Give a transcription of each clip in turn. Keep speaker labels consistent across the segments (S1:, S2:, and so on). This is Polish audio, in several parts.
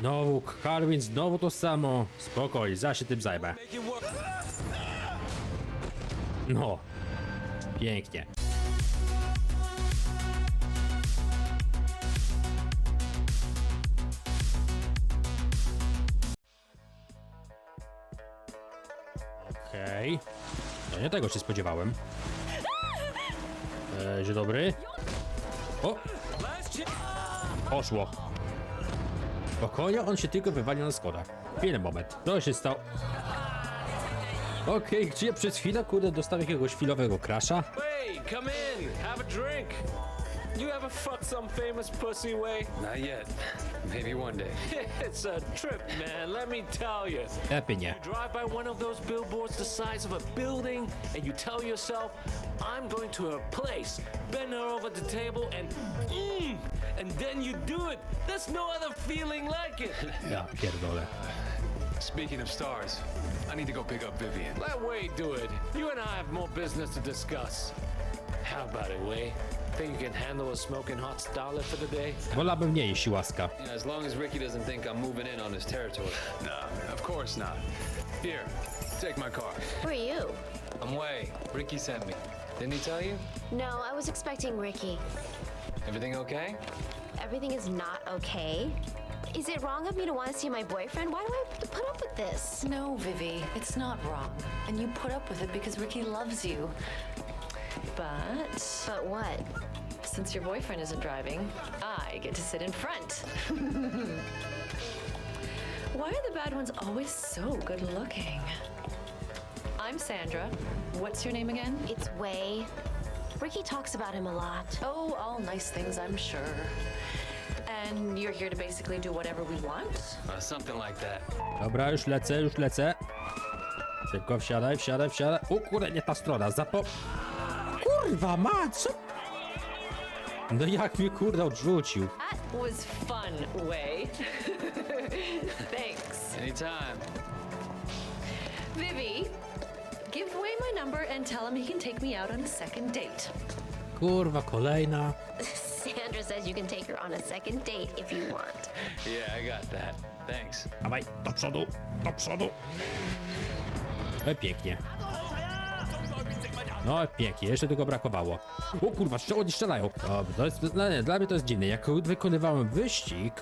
S1: Znowu Calvin, znowu to samo. Spokoj, za się tym zajmę. No. Pięknie. Okej. No nie tego się spodziewałem. E, dzień dobry. O, poszło. Spokojnie, on się tylko wywalił na schodach. Chwilę, moment. Co się stało? Okej, gdzie przez chwilę, kurde, dostał jakiegoś chwilowego crasha?
S2: Hey, come in. Have a drink. You ever fuck some famous pussy way?
S3: Not yet. Maybe one day.
S2: it's a trip, man. Let me tell you.
S1: Lepiej nie.
S2: drive by one of those billboards the size of a building and you tell yourself, I'm going to her place, bend her over the table and mmm, and then you do it. There's no other feeling like it.
S1: Ja pierdolę.
S3: Speaking of stars, I need to go pick up Vivian.
S2: Let Wade do it. You and I have more business to discuss. How about it, Wade? Think you can handle a smoking hot starlet for the day?
S1: Wolałbym nie, jeśli łaska.
S4: You know, as long as Ricky doesn't think I'm moving in on his territory.
S3: Nah, of course not. Here, take my car.
S5: Who are you?
S4: I'm Way. Ricky sent me. Didn't he tell you?
S5: No, I was expecting Ricky.
S4: Everything okay?
S5: Everything is not okay. Is it wrong of me to want to see my boyfriend? Why do I have to put up with this?
S6: No, Vivi, it's not wrong. And you put up with it because Ricky loves you. But
S5: But what?
S6: since your boyfriend isn't driving, I get to sit in front. Why are the bad ones always so good looking? I'm Sandra. What's your name again?
S5: It's Way. Ricky talks about him a lot.
S6: Oh, all nice things, I'm sure. And you're here to basically do whatever we want?
S4: Uh, something like that.
S1: Dobra, już lecę, już lecę. Szybko wsiadaj, wsiadaj, wsiadaj. O kurde, nie ta strona, zapo... Kurwa, ma, co? No jak mnie kurde odrzucił.
S6: That was fun, Way. Thanks.
S4: Anytime.
S6: Vivi, give Way my number and tell him he can take me out on a second date.
S1: Kurwa, kolejna.
S5: Sandra says you can take her on a second date if you want.
S4: Yeah, I got that. Thanks.
S1: Dawaj, do przodu, do przodu. No i pięknie. No pięknie, jeszcze tylko brakowało. O kurwa, strzel- oni strzelają. Dobra, to jest, no nie, dla mnie to jest dziwne. Jak wykonywałem wyścig,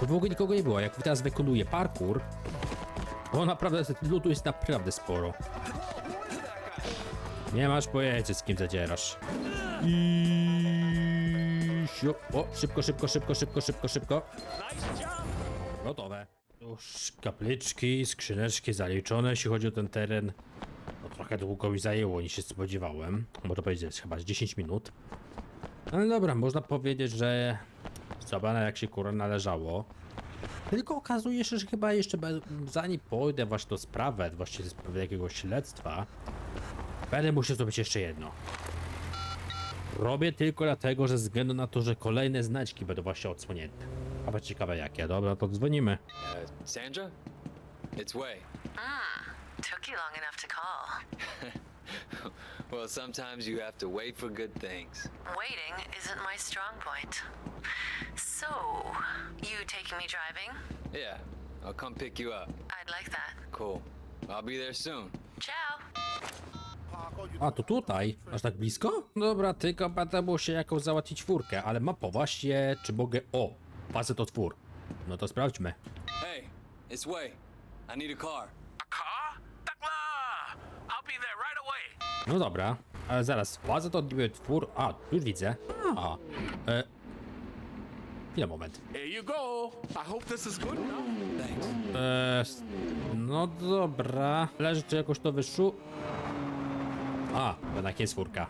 S1: to w ogóle nikogo nie było. Jak teraz wykonuję parkour, to naprawdę ludu jest naprawdę sporo. Nie masz pojęcia z kim zadzierasz. I... O, szybko, szybko, szybko, szybko, szybko, szybko. Gotowe. Już kapliczki, skrzyneczki zaliczone, jeśli chodzi o ten teren. No, trochę długo mi zajęło niż się spodziewałem. Można powiedzieć, chyba z 10 minut. Ale dobra, można powiedzieć, że zabrane jak się kurwa należało. Tylko okazuje się, że chyba jeszcze zanim pójdę właśnie do sprawę, właściwie sprawy jakiegoś śledztwa, będę musiał zrobić jeszcze jedno. Robię tylko dlatego, że ze względu na to, że kolejne znaczki będą właśnie odsłonięte. A ciekawe jakie. Dobra, to dzwonimy.
S4: Uh, Sandra? It's Way.
S6: Took you long enough to call.
S4: Well, sometimes you have to wait for good things.
S6: Waiting isn't my strong point. So, you taking me driving?
S4: Yeah, I'll come pick you up.
S6: I'd like that.
S4: Cool. I'll be there soon.
S6: Ciao.
S1: A, to tutaj? Aż tak blisko? Dobra, tylko będę musiał jakąś załatwić czwórkę, ale mapa właśnie, czy mogę... O, facet to twór. No to sprawdźmy.
S4: Hey, it's Way. I need. A car?
S2: Takla! I'll be there right away.
S1: No dobra, ale zaraz, facet to niby twór... A, już widzę. A, e... Chwilę, moment.
S2: Here you go. I hope this is good enough.
S4: Thanks.
S1: E, no dobra, leży czy jakoś to wyszło? A, jednak jest czwórka.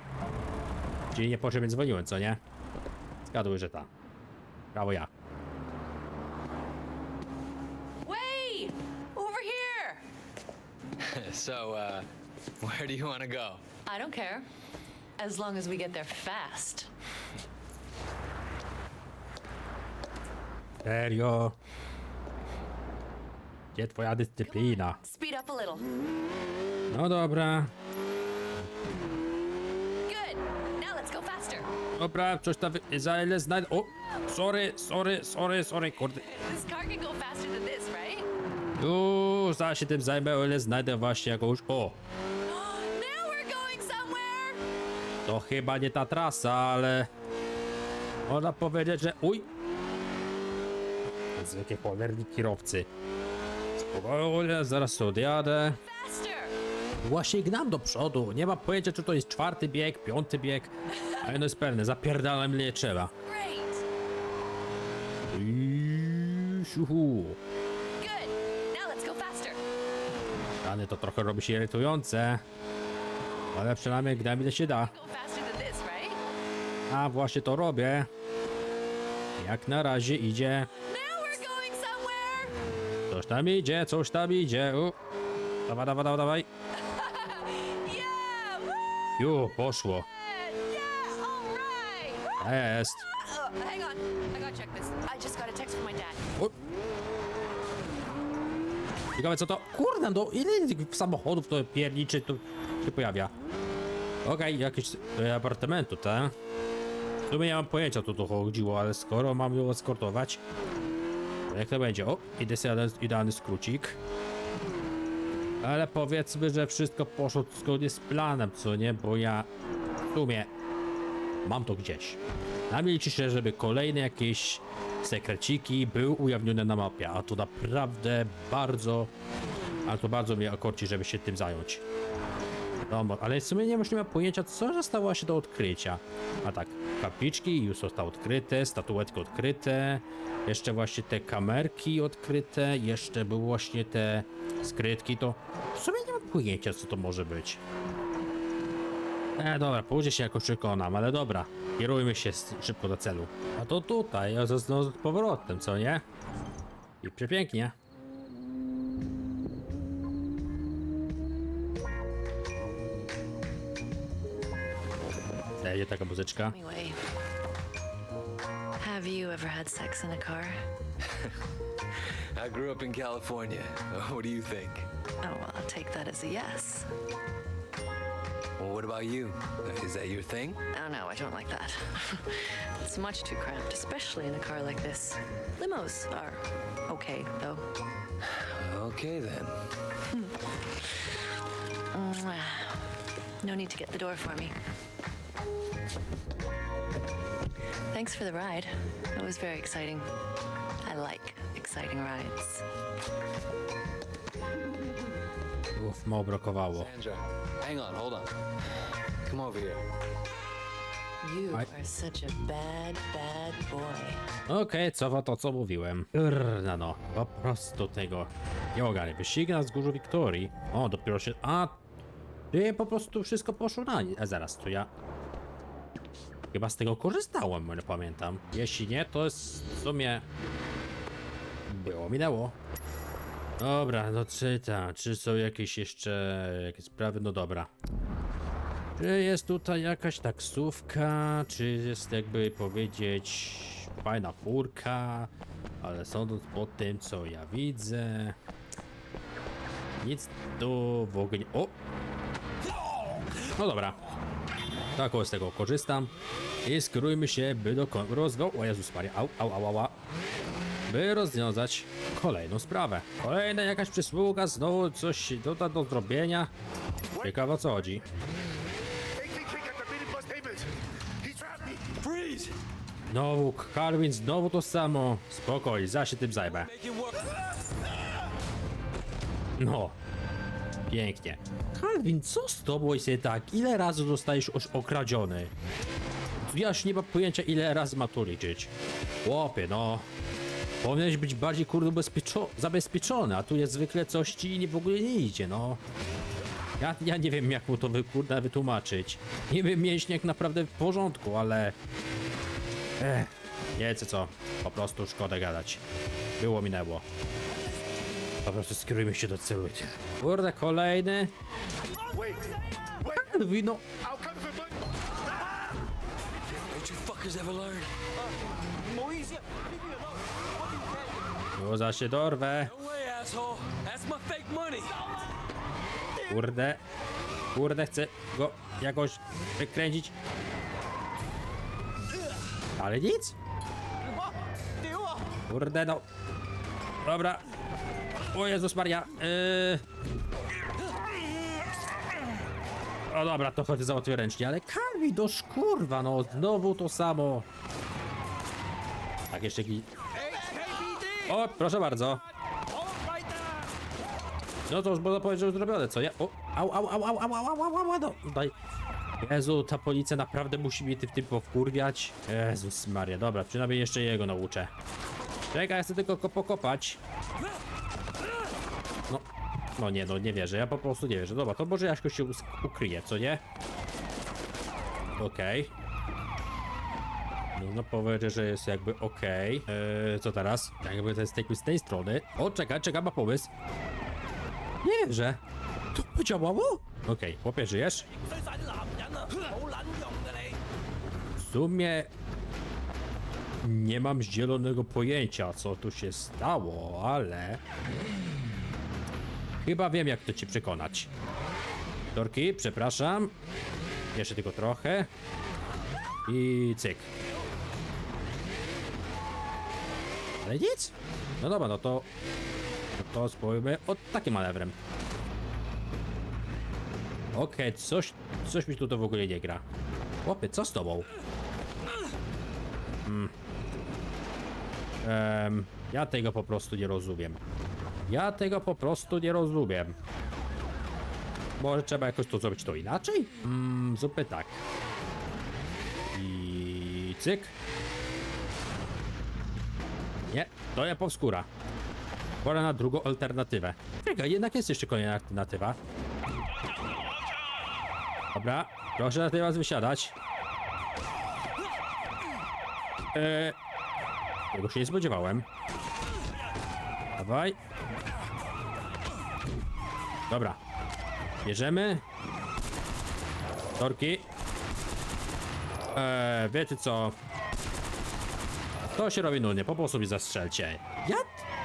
S1: Czyli nie potrzebnie dzwoniłem, co nie? Zgaduję, że ta. Brawo ja.
S6: Way! Over here!
S4: so, uh, where do you want to go?
S6: I don't care. As long as we get there fast.
S1: Serio? Gdzie twoja dyscyplina?
S6: Speed up a little.
S1: No dobra.
S6: Good. Now let's go faster.
S1: Dobra, coś tam wy- za ile znajdę. O! Sorry, sorry, sorry, sorry, kurde.
S6: This car can go faster than this, right?
S1: Uuu, zaraz się tym zajmę, o ile znajdę właśnie jakąś... O! To chyba nie ta trasa, ale... Można powiedzieć, że... Uj! Zwykle cholerni kierowcy. Spokojnie, zaraz odjadę. Właśnie gnam do przodu. Nie mam pojęcia, czy to jest czwarty bieg, piąty bieg. A jedno jest pewne, zapierdalam ile trzeba. I... Siuhu. To trochę robi się irytujące. Ale przynajmniej gnam ile się da. A właśnie to robię. Jak na razie idzie. Coś tam idzie, coś tam idzie. U. Dawaj, dawaj, dawaj, dawaj. Ju, poszło.
S6: Right!
S1: Jest.
S6: Uh.
S1: U. Ciekawe co to... Kurde, no ile tych samochodów to pierniczy tu się pojawia? Okej, jakieś e, apartamentu, tak? Sumie nie mam pojęcia, o co tu chodziło, ale skoro mam ją eskortować, to jak to będzie? O, idealny, idealny skrócik. Ale powiedzmy, że wszystko poszło zgodnie z planem, co nie? Bo ja w sumie mam to gdzieś. Na mnie liczy się, żeby kolejne jakieś sekreciki były ujawnione na mapie, a to naprawdę bardzo, ale to bardzo mnie okorci, żeby się tym zająć. No, ale w sumie nie ma pojęcia, co zostało się do odkrycia. A tak, kapliczki już zostały odkryte, statuetki odkryte, jeszcze właśnie te kamerki odkryte, jeszcze były właśnie te skrytki, to w sumie nie mam pojęcia, co to może być. E, dobra, później się jakoś przekonam, ale dobra, kierujmy się szybko do celu. A to tutaj, to znowu z powrotem, co nie? I przepięknie. Daje taka muzyczka.
S6: Anyway, have you ever had sex in a car?
S4: I grew up in California. What do you think?
S6: Oh, well, I'll take that as a yes.
S4: Well, what about you? Is that your thing?
S6: Oh, no, I don't like that. it's much too cramped, especially in a car like this. Limos are okay, though.
S4: Okay then.
S6: No need to get the door for me. Thanks for the ride. It was very exciting. I like exciting rides.
S1: Uff, mało brakowało.
S4: Sandra, hang on, hold on. Come over here.
S6: You
S1: I-
S6: are such a bad, bad boy.
S1: Okej, co to co mówiłem. Kurna no, po prostu tego nie ogarnę. Wyścigi na wzgórzu Wiktorii. O, dopiero się... A, ty po prostu wszystko poszło na nie. A zaraz, to ja... Chyba z tego korzystałem, ale pamiętam. Jeśli nie, to jest w sumie... Było, minęło. Dobra, no czytam. Czy są jakieś jeszcze jakieś sprawy? No dobra. Czy jest tutaj jakaś taksówka? Czy jest jakby powiedzieć fajna furka? Ale sądząc po tym co ja widzę. Nic tu w ogóle nie. O! No dobra. Tak z tego korzystam. I skierujmy się, by do rozwiązać. O Jezus Maria, au, au, au, au. By rozwiązać kolejną sprawę. Kolejna jakaś przysługa, znowu coś doda do zrobienia. Ciekawe o co chodzi. Znowu Calvin, znowu to samo. Spokoj, za się tym zajmę. No. Pięknie. Calvin, co z tobą nie tak? Ile razy zostajesz już okradziony? Ja już nie mam pojęcia ile razy ma to liczyć. Chłopie, no. Powinieneś być bardziej kurde zabezpieczony, a tu jest zwykle coś ci nie w ogóle nie idzie, no. Ja, ja nie wiem jak mu to wy, kurde wytłumaczyć. Niby mięśniak naprawdę w porządku, ale... Ech, nie wiecie co, po prostu szkoda gadać. Było, minęło. Po prostu skierujmy się do celu. Kurde, kolejny. Wino. No za się dorwę. Kurde. Kurde, chcę go jakoś wykręcić. Ale nic. Kurde, no. Dobra, o Jezus Maria. Yy... O dobra, to chodzę załatwię ręcznie, ale Kalwi, do kurwa, no znowu to samo. Tak, jeszcze jakiś... O, proszę bardzo. No to już można powiedzieć, że już zrobione, co nie? O, au, au, au, au, au, au, au, au, au, no, daj. Jezu, ta policja naprawdę musi mnie tym, tym powkurwiać. Jezus Maria, dobra, przynajmniej jeszcze jego nauczę. Czekaj, ja chcę tylko ko pokopać. No, no nie, no nie wierzę, ja po prostu nie wierzę. Dobra, to może jakoś się ukryje, co nie? Okej. Można powiedzieć, że jest jakby okej. Eee, co teraz? Jakby to jest z tej strony. O, czekaj, czekaj, ma pomysł. Nie wierzę. To podziałało? Okej, chłopie, żyjesz? W sumie nie mam zielonego pojęcia, co tu się stało, ale chyba wiem, jak to ci przekonać. Torki, przepraszam. Jeszcze tylko trochę. I cyk. Ale nic. No dobra, no to no to spróbujmy od takim manewrem. Okej, coś, coś mi tu to w ogóle nie gra. Chłopie, co z tobą? Hmm. Em, ja tego po prostu nie rozumiem. Ja tego po prostu nie rozumiem. Może trzeba jakoś to zrobić to inaczej? Mm, zróbmy tak. I cyk. Nie, to ja powskóra. Pora na drugą alternatywę. Czekaj, jednak jest jeszcze kolejna alternatywa. Dobra, proszę na tej was wysiadać. Eee, tego się nie spodziewałem. Dawaj. Dobra. Bierzemy. Torki. Eee, wiecie co? To się robi nudnie, po prostu mi zastrzelcie. Ja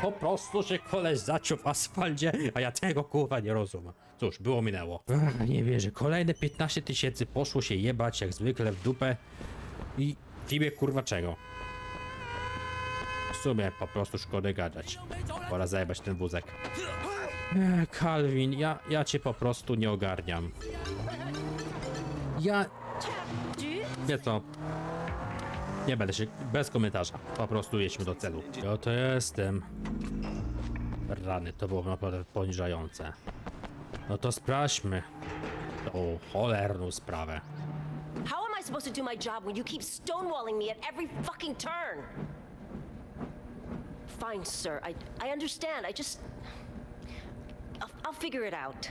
S1: po prostu się koleś zaciął w asfalcie, a ja tego kurwa nie rozumiem. Cóż, było minęło. Ach, nie wierzę, kolejne 15 tysięcy poszło się jebać jak zwykle w dupę i imię kurwa czego? W sumie po prostu szkoda gadać. Pora zajebać ten wózek. Ech, Calvin, ja, ja cię po prostu nie ogarniam. Ja... Wie co? Nie będę się... Bez komentarza. Po prostu jedźmy do celu. Ja to jestem. Rany, to było naprawdę poniżające. No to sprawdźmy. tą cholerną sprawę.
S7: How am I supposed to do my job when you keep stonewalling me at every fucking turn? Fine, sir. I I understand. I just I'll, figure it out.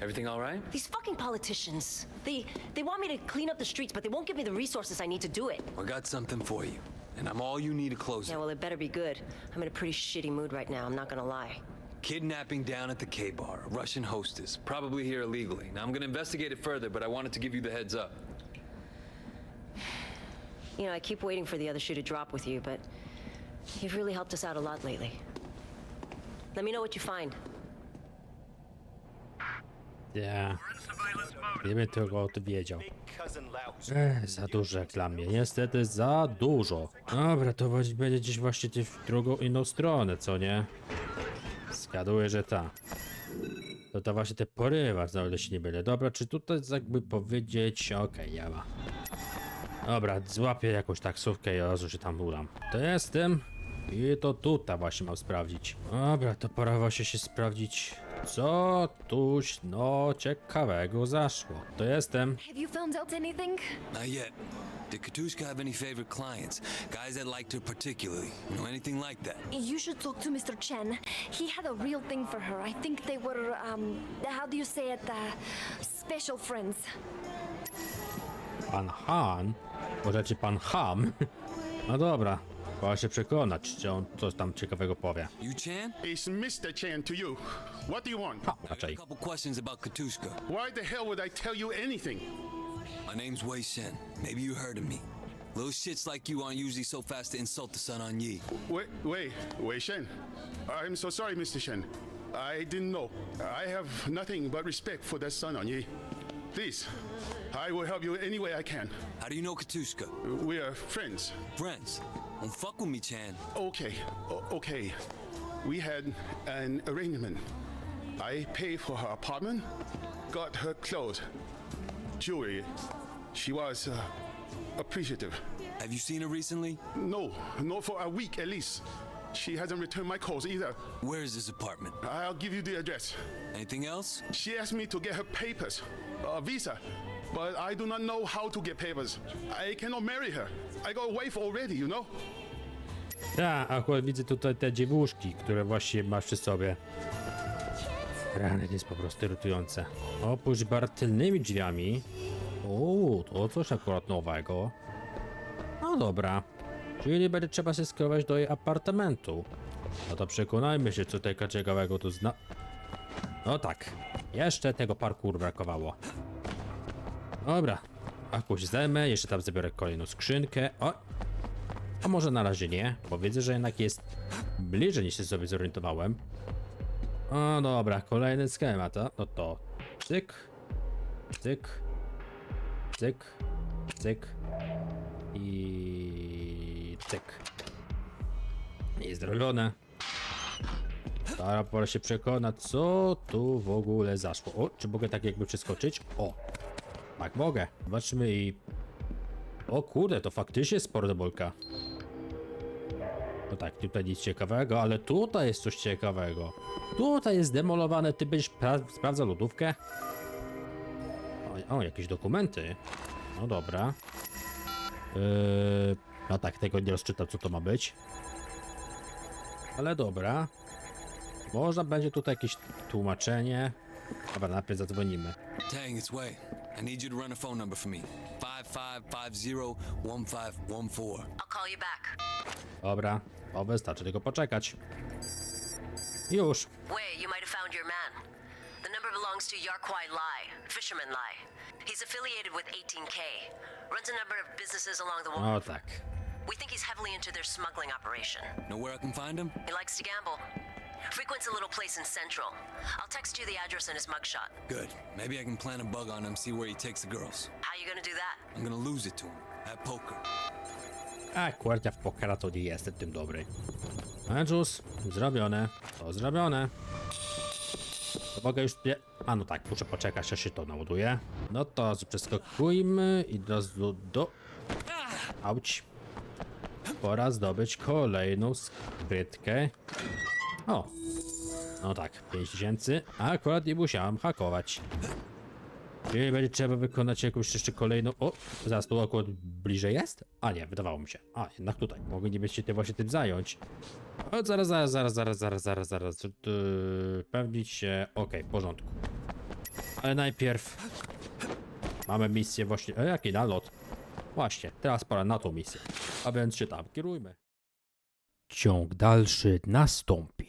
S4: Everything all right?
S7: These fucking politicians. They they want me to clean up the streets, but they won't give me the resources I need to do it.
S4: I got something for you, and I'm all you need to close
S7: Yeah,
S4: it.
S7: well, it better be good. I'm in a pretty shitty mood right now. I'm not gonna lie.
S4: Kidnapping down at the K bar, a Russian hostess, probably here illegally. Now I'm gonna investigate it further, but I wanted to give you the heads up.
S7: You know, I keep waiting for the other shoe to drop with you, but you've really helped us out a lot lately. Let me know what you find.
S1: Ja. Gdybym tylko o tym. Ech, za dużo jak dla mnie. Niestety za dużo. Dobra, to będzie gdzieś właśnie w drugą inną stronę, co nie? Zgaduję, że ta. To to właśnie te porywacz, no ile się nie byle. Dobra, czy tutaj jakby powiedzieć... Okej, ja ma. Dobra, złapię jakąś taksówkę i od razu się tam udam. To jestem. I to tutaj właśnie mam sprawdzić. Dobra, to pora właśnie się sprawdzić, co tuś no ciekawego zaszło. To jestem.
S5: Have you found out anything?
S4: Not yet. Did Katushka have any favorite clients? Guys that liked her particularly? You know, anything like that?
S5: You should talk to Mr. Chen. He had a real thing for her. I think they were, um, how do you say it? Uh, special friends.
S1: Pan Han? Możecie pan Ham? No dobra, pora się przekonać, czy on coś tam ciekawego powie.
S4: You Chan?
S8: It's Mr. Chan to you. What do you want?
S1: Ha,
S4: I got a
S1: raczej.
S4: couple questions about Katushka.
S8: Why the hell would I tell you anything?
S4: My name's Wei Shen. Maybe you heard of me. Little shits like you aren't usually so fast to insult the Sun on Yi.
S8: Wait, wait, Wei Shen. I'm so sorry, Mr. Shen. I didn't know. I have nothing but respect for that son on ye. Please, I will help you any way I can.
S9: How do you know Katushka?
S8: We are friends.
S9: Friends. Don't fuck with me, Chan.
S8: Okay, o- okay. We had an arrangement. I pay for her apartment, got her clothes, jewelry. She was uh, appreciative.
S9: Have you seen her recently?
S8: No, not for a week at least. She hasn't returned my calls either.
S9: Where is this apartment?
S8: I'll give you the address.
S9: Anything else?
S8: She asked me to get her papers, a visa, but I do not know how to get papers. I cannot marry her. I got a wife already, you know?
S1: Tak, akurat widzę tutaj te dziewuszki, które właśnie masz przy sobie. Rany, jest po prostu irytujące. Opuść bar tylnymi drzwiami. O, to coś akurat nowego. No dobra. Czyli będzie trzeba się skierować do jej apartamentu. No to przekonajmy się, co tutaj ciekawego tu zna... No tak. Jeszcze tego parkour brakowało. Dobra. Akuś zajmę, jeszcze tam zabiorę kolejną skrzynkę. O, a może na razie nie, bo widzę, że jednak jest bliżej niż się sobie zorientowałem. O dobra, kolejny schemat, a? no to cyk, cyk, cyk, cyk i cyk. Niezdrowione. Teraz pora się przekonać, co tu w ogóle zaszło. O, czy mogę tak jakby przeskoczyć? O, tak mogę. Zobaczmy i... O kurde, to faktycznie sporo bolka. No tak, tutaj nic ciekawego, ale tutaj jest coś ciekawego. Tutaj jest demolowane, ty będziesz pra- sprawdzał lodówkę? O, o, jakieś dokumenty. No dobra. Yy, no tak, tego nie rozczytam, co to ma być. Ale dobra. Można będzie tutaj jakieś tłumaczenie. Dobra, najpierw zadzwonimy.
S9: Tang, it's Wei. I need you to run a phone number for me. 5550-1514.
S7: I'll call you back.
S1: Dobra, o wystarczy tylko poczekać. Już.
S7: Wei, you might have found your man. The number belongs to Yarkwai Lai, Fisherman Lai. He's affiliated with 18K. Runs a number of businesses along the wall.
S1: O tak.
S7: We think he's heavily into their smuggling operation.
S9: Know where I can find him?
S7: He likes to gamble. Frequents a little place in Central. I'll text you the address and his mugshot.
S9: Good. Maybe I can plant a bug on him, see where he takes the girls.
S7: How you gonna do that?
S9: I'm gonna lose it to him. At poker.
S1: W pokera to nie jestem tym dobry. Andrews, zrobione. To zrobione. To mogę już... Nie... A no tak, muszę poczekać, aż się to naładuje. No to przeskakujmy i do... do, do... Auć. Pora zdobyć kolejną skrytkę. O. No tak, 5000. A akurat nie musiałem hakować. Czyli będzie trzeba wykonać jakąś jeszcze kolejną. O, zaraz tu akurat bliżej jest? A nie, wydawało mi się. A, jednak tutaj. Mogę nie się tym właśnie tym zająć. O, zaraz, zaraz, zaraz, zaraz, zaraz, zaraz, zaraz. Yy, pewnić się. Okej, w porządku. Ale najpierw mamy misję właśnie. E, jaki nalot? Właśnie, teraz pora na tą misję. A więc się tam kierujmy. Ciąg dalszy nastąpi.